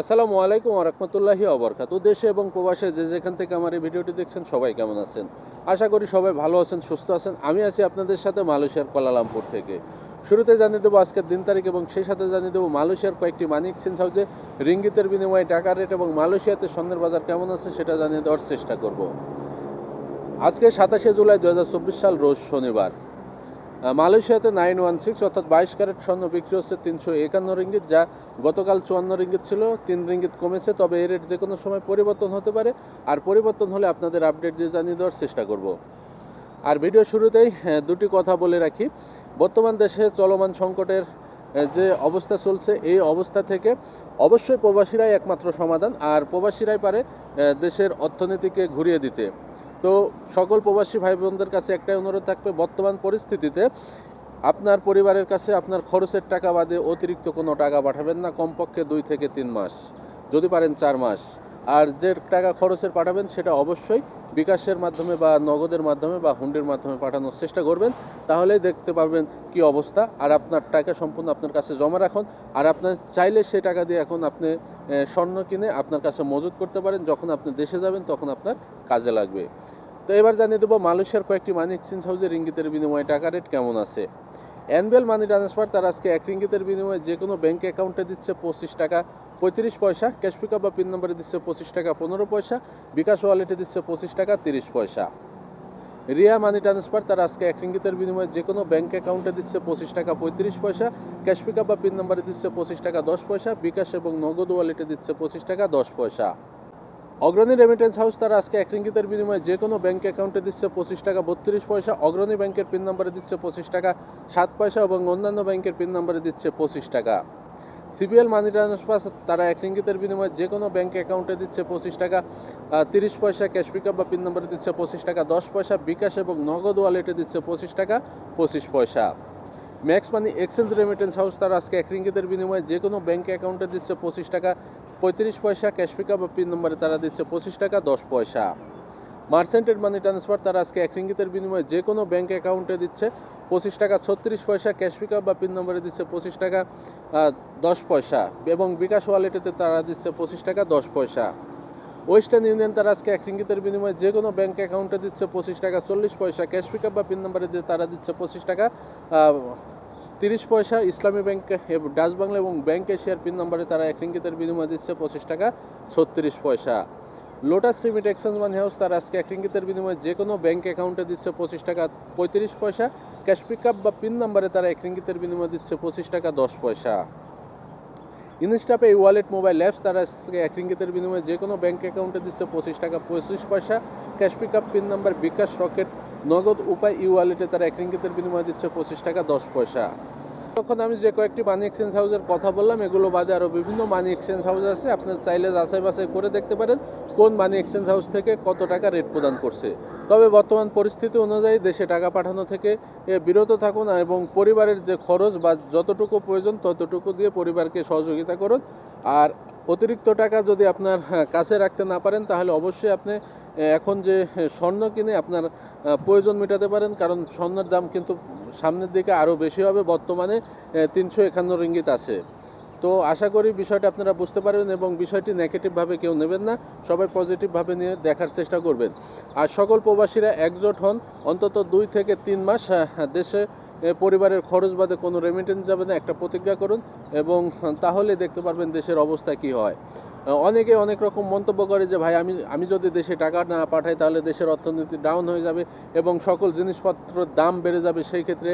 আসসালামু আলাইকুম রহমতুল্লাহি অবরকাত দেশে এবং প্রবাসে যে যেখান থেকে আমার এই ভিডিওটি দেখছেন, সবাই কেমন আছেন? আশা করি সবাই ভালো আছেন, সুস্থ আছেন। আমি আছি আপনাদের সাথে মালয়েশিয়ার কোয়ালালামপুর থেকে। শুরুতে জানিয়ে দেবো আজকের দিন তারিখ এবং সেই সাথে জানিয়ে দেবো মালয়েশিয়ার কয়েকটি মানি এক্সচেঞ্জ হাউসে রিঙ্গিতের বিনিময়ে টাকা রেট এবং মালয়েশিয়াতে স্বর্ণের বাজার কেমন আছে সেটা জানিয়ে দেওয়ার চেষ্টা করব। আজকে সাতাশে জুলাই দু হাজার চব্বিশ সাল, রোজ শনিবার। মালয়েশিয়াতে নাইন ওয়ান সিক্স অর্থাৎ বাইশ ক্যারেট স্বর্ণ বিক্রি হচ্ছে তিনশো একান্ন রিঙ্গিত, যা গতকাল চুয়ান্ন রিঙ্গিত ছিল। তিন রিঙ্গিত কমেছে, তবে এই রেট যে কোনো সময় পরিবর্তন হতে পারে। আর পরিবর্তন হলে আপনাদের আপডেট দিয়ে জানিয়ে দেওয়ার চেষ্টা করব। আর ভিডিও শুরুতেই দুটি কথা বলে রাখি। বর্তমান দেশে চলমান সংকটের যে অবস্থা চলছে, এই অবস্থা থেকে অবশ্যই প্রবাসীরাই একমাত্র সমাধান। আর প্রবাসীরাই পারে দেশের অর্থনীতিকে ঘুরিয়ে দিতে। তো সকল প্রবাসী ভাই বোনদের কাছে একটাই অনুরোধ থাকবে, বর্তমান পরিস্থিতিতে আপনার পরিবারের কাছে আপনার খরচের টাকা বাদে অতিরিক্ত কোনো টাকা পাঠাবেন না, কমপক্ষে দুই থেকে তিন মাস, যদি পারেন চার মাস। আর যে টাকা খরচের পাঠাবেন সেটা অবশ্যই বিকাশের মাধ্যমে বা নগদের মাধ্যমে বা হুন্ডির মাধ্যমে পাঠানোর চেষ্টা করবেন, তাহলেই দেখতে পাবেন কি অবস্থা। আর আপনার টাকা সম্পূর্ণ আপনার কাছে জমা রাখুন। আর আপনার চাইলে সে টাকা দিয়ে এখন আপনি স্বর্ণ কিনে আপনার কাছে মজুত করতে পারেন। যখন আপনি দেশে যাবেন তখন আপনার কাজে লাগবে। তো এবার জানিয়ে দেবো, মালয়েশিয়ার কয়েকটি মানি এক্সচেঞ্জ হাউসে রিঙ্গিতের বিনিময়ে টাকা রেট কেমন আছে? অ্যানুয়াল মানি ট্রান্সফার তার আজকে এক রিঙ্গিতের বিনিময়ে যে কোনো ব্যাঙ্ক অ্যাকাউন্টে দিচ্ছে পঁচিশ টাকা, পঁয়ত্রিশ পয়সা ক্যাশ পিকআপ বা পিন নম্বরে দিচ্ছে পঁচিশ টাকা, পনেরো পয়সা, বিকাশ ওয়ালেটে দিচ্ছে পঁচিশ টাকা, তিরিশ পয়সা। রিয়া মানি ট্রান্সফার তার আজকে এক রিঙ্গিতের বিনিময়ে যে কোনো ব্যাঙ্ক অ্যাকাউন্টে দিচ্ছে পঁচিশ টাকা, পঁয়ত্রিশ পয়সা ক্যাশ পিকআপ বা পিন নম্বরে দিচ্ছে পঁচিশ টাকা, দশ পয়সা, বিকাশ এবং নগদ ওয়ালেটে দিচ্ছে পঁচিশ টাকা, দশ পয়সা। অগ্রণী রেমিটেন্স হাউস তারা আজকে এক রিঙ্গিতের বিনিময়ে যে কোনো ব্যাঙ্ক অ্যাকাউন্টে দিচ্ছে পঁচিশ টাকা, বত্রিশ পয়সা, অগ্রণী ব্যাংকের পিন নম্বরে দিচ্ছে পঁচিশ টাকা, সাত পয়সা এবং অন্যান্য ব্যাংকের পিন নম্বরে দিচ্ছে পঁচিশ টাকা। সিবিএল মানি ট্রান্সফার তারা এক রিঙ্গিতের বিনিময়ে যে কোনো ব্যাঙ্ক অ্যাকাউন্টে দিচ্ছে পঁচিশ টাকা তিরিশ পয়সা ক্যাশ পিকআপ বা পিন নম্বরে দিচ্ছে পঁচিশ টাকা, দশ পয়সা বিকাশ এবং নগদ ওয়ালেটে দিচ্ছে পঁচিশ টাকা, পঁচিশ পয়সা। Max Money Exchange Remittance House তারা আজকে এক রিঙ্গিতের বিনিময়ে যে কোনো ব্যাঙ্ক অ্যাকাউন্টে দিচ্ছে পঁচিশ টাকা, পঁয়ত্রিশ পয়সা ক্যাশ পিকআপ বা পিন নম্বরে তারা দিচ্ছে পঁচিশ টাকা, দশ পয়সা। মার্সেন্টেড মানি ট্রান্সফার তারা আজকে এক রিঙ্গিতের বিনিময়ে যে কোনো ব্যাঙ্ক অ্যাকাউন্টে দিচ্ছে পঁচিশ টাকা, ছত্রিশ পয়সা ক্যাশ পিকআপ বা পিন নম্বরে দিচ্ছে পঁচিশ টাকা দশ পয়সা। এবং বিকাশ ওয়ালেটেতে তারা দিচ্ছে পঁচিশ টাকা, দশ পয়সা। ওয়েস্টার্ন ইউনিয়ন তারা আজকে এক রিঙ্গিতের বিনিময়ে যে কোনো ব্যাঙ্ক অ্যাকাউন্টে দিচ্ছে পঁচিশ টাকা চল্লিশ পয়সা ক্যাশ পিকআপ বা পিন নাম্বারে দিয়ে তারা দিচ্ছে পঁচিশ টাকা তিরিশ পয়সা ইসলামী ব্যাংক ডাচ বাংলা এবং ব্যাংক এশিয়ার পিন নাম্বারে তারা এক রিঙ্গিতের বিনিময়ে দিচ্ছে পঁচিশ টাকা ছত্রিশ পয়সা। Lotus Limit Exchange Money House তারা আজকে এক রিঙ্গিতের বিনিময়ে যে কোনো ব্যাঙ্ক অ্যাকাউন্টে দিচ্ছে পঁচিশ টাকা পঁয়ত্রিশ পয়সা ক্যাশ পিকআপ বা পিন নাম্বারে তারা এক রিঙ্গিতের বিনিময়ে দিচ্ছে পঁচিশ টাকা দশ পয়সা। ইনস্টাপে এই ওয়ালেট মোবাইল অ্যাপস তারা এক রিঙ্গিতের বিনিময়ে যে কোনো ব্যাঙ্ক অ্যাকাউন্টে দিচ্ছে পঁচিশ টাকা পঁচিশ পয়সা। Cash pick up pin number bKash Rocket Nagad, Upay ই ওয়ালেটে তারা এক রিঙ্গিতের বিনিময়ে দিচ্ছে পঁচিশ টাকা, দশ পয়সা। তখন আমি যে কয়েকটি মানি এক্সচেঞ্জ হাউসের কথা বললাম, এগুলো বাদে আরও বিভিন্ন মানি এক্সচেঞ্জ হাউস আছে। আপনার চাইলে যাচাই বাছাই করে দেখতে পারেন কোন মানি এক্সচেঞ্জ হাউস থেকে কত টাকা রেট প্রদান করছে। তবে বর্তমান পরিস্থিতি অনুযায়ী দেশে টাকা পাঠানো থেকে বিরত থাকুন এবং পরিবারের যে খরচ বা যতটুকু প্রয়োজন ততটুকু দিয়ে পরিবারকে সহযোগিতা করুন। আর অতিরিক্ত টাকা যদি আপনার হ্যাঁ, কাছে রাখতে না পারেন তাহলে অবশ্যই আপনি এখন যে হ্যাঁ, স্বর্ণ কিনে আপনার প্রয়োজন মেটাতে পারেন কারণ স্বর্ণের দাম কিন্তু সামনের দিকে আরও বেশি হবে বর্তমানে তিনশো একান্ন রিঙ্গিত আছে। তো আশা করি বিষয়টা আপনারা বুঝতে পারবেন এবং বিষয়টি নেগেটিভভাবে কেউ নেবেন না সবাই পজিটিভভাবে নিয়ে দেখার চেষ্টা করবেন। আর সকল প্রবাসীরা একজোট হন অন্তত দুই থেকে তিন মাস দেশে এ, পরিবারের খরচ বাদে কোনো রেমিটেন্স যাবে না, একটা প্রতিজ্ঞা করুন এবং তাহলে দেখতে পারবেন দেশের অবস্থা কি হয়। অনেকে অনেক রকম মন্তব্য করে যে, ভাই, আমি আমি যদি দেশে টাকা না পাঠাই তাহলে দেশের অর্থনীতি ডাউন হয়ে যাবে এবং সকল জিনিসপত্রের দাম বেড়ে যাবে, সেই ক্ষেত্রে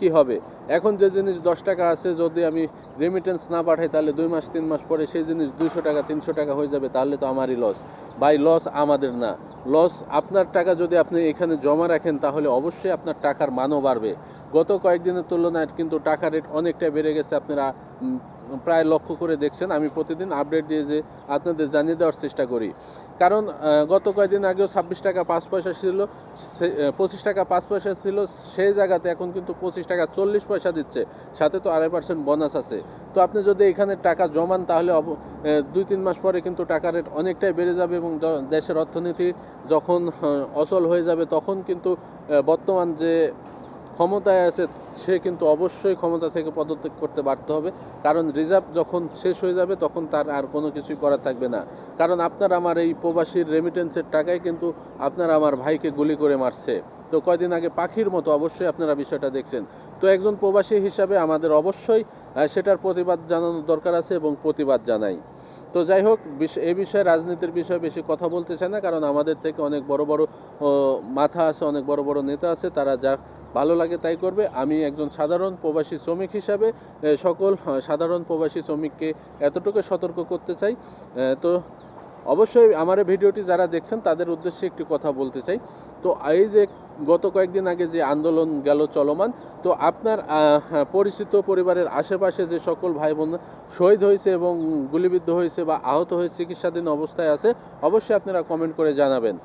কি হবে? এখন যে জিনিস দশ টাকা আছে, যদি আমি রেমিটেন্স না পাঠাই তাহলে দুই মাস, তিন মাস পরে সেই জিনিস দুইশো টাকা, তিনশো টাকা হয়ে যাবে, তাহলে তো আমারই লস ভাই লস আমাদের না। লস আপনার টাকা যদি আপনি এখানে জমা রাখেন তাহলে অবশ্যই আপনার টাকার মানও বাড়বে। গত কয়েকদিনের তুলনায় কিন্তু টাকা রেট অনেকটা বেড়ে গেছে, আপনারা প্রায় লক্ষ্য করে দেখছেন। আমি প্রতিদিন আপডেট দিয়ে যে আপনাদের জানিয়ে দেওয়ার চেষ্টা করি। কারণ গত কয়েকদিন আগেও ছাব্বিশ টাকা পাঁচ পয়সা ছিল পঁচিশ টাকা পাঁচ পয়সা ছিল, সেই জায়গাতে এখন কিন্তু পঁচিশ টাকা চল্লিশ পয়সা দিচ্ছে। সাথে তো আড়াই পার্সেন্ট বোনাস আছে। তো আপনি যদি এখানে টাকা জমান, তাহলে দুই তিন মাস পরে কিন্তু টাকা রেট অনেকটাই বেড়ে যাবে এবং দেশের অর্থনীতি যখন অচল হয়ে যাবে, তখন কিন্তু বর্তমান যে ক্ষমতায় আছে, সে কিন্তু অবশ্যই ক্ষমতা থেকে পদত্যাগ করতে বাধ্য হবে। কারণ রিজার্ভ যখন শেষ হয়ে যাবে, তখন তার আর কোনো কিছুই করা থাকবে না। কারণ আপনার আমার এই প্রবাসীর রেমিটেন্সের টাকায় কিন্তু আপনার আমার ভাইকে গুলি করে মারছে। তো কয়দিন আগে পাখির মতো অবশ্যই আপনারা বিষয়টা দেখছেন। তো একজন প্রবাসী হিসাবে আমাদের অবশ্যই সেটার প্রতিবাদ জানানোর দরকার আছে এবং প্রতিবাদ জানাই। তো যাই হোক এই বিষয়ে, রাজনীতির বিষয়ে বেশি কথা বলতে চাই না, কারণ আমাদের থেকে অনেক বড় বড় মাথা আছে, অনেক বড় বড় নেতা আছে, তারা যা ভালো লাগে তাই করবে। আমি একজন সাধারণ প্রবাসী শ্রমিক হিসাবে সকল সাধারণ প্রবাসী শ্রমিককে এতটুকু সতর্ক করতে চাই। তো অবশ্যই আমার ভিডিওটি যারা দেখছেন, তাদের উদ্দেশ্যে একটি কথা বলতে চাই। তো এই যে গত কয়েকদিন আগে যে আন্দোলন গেল চলমান তো আপনার হ্যাঁ, পরিচিত পরিবারের আশেপাশে যে সকল ভাই বোন শহীদ হয়েছে এবং গুলিবিদ্ধ হয়েছে বা আহত হয়ে চিকিৎসাধীন অবস্থায় আছে অবশ্যই আপনারা কমেন্ট করে জানাবেন।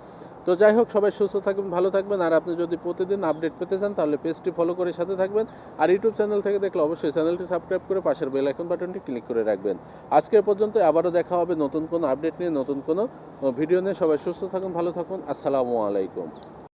তো যাই হোক সবাই সুস্থ থাকবেন ভালো থাকবেন আর আপনি যদি প্রতিদিন আপডেট পেতে চান তাহলে পেজটি ফলো করে সাথে থাকবেন আর ইউটিউব চ্যানেল থেকে দেখলে অবশ্যই চ্যানেলটি সাবস্ক্রাইব করে পাশের বেল আইকন বাটনটি ক্লিক করে রাখবেন। আজকে পর্যন্ত আবারও দেখা হবে নতুন কোনো আপডেট নিয়ে নতুন কোনো ভিডিও নিয়ে। সবাই সুস্থ থাকুন ভালো থাকুন আসসালামু আলাইকুম।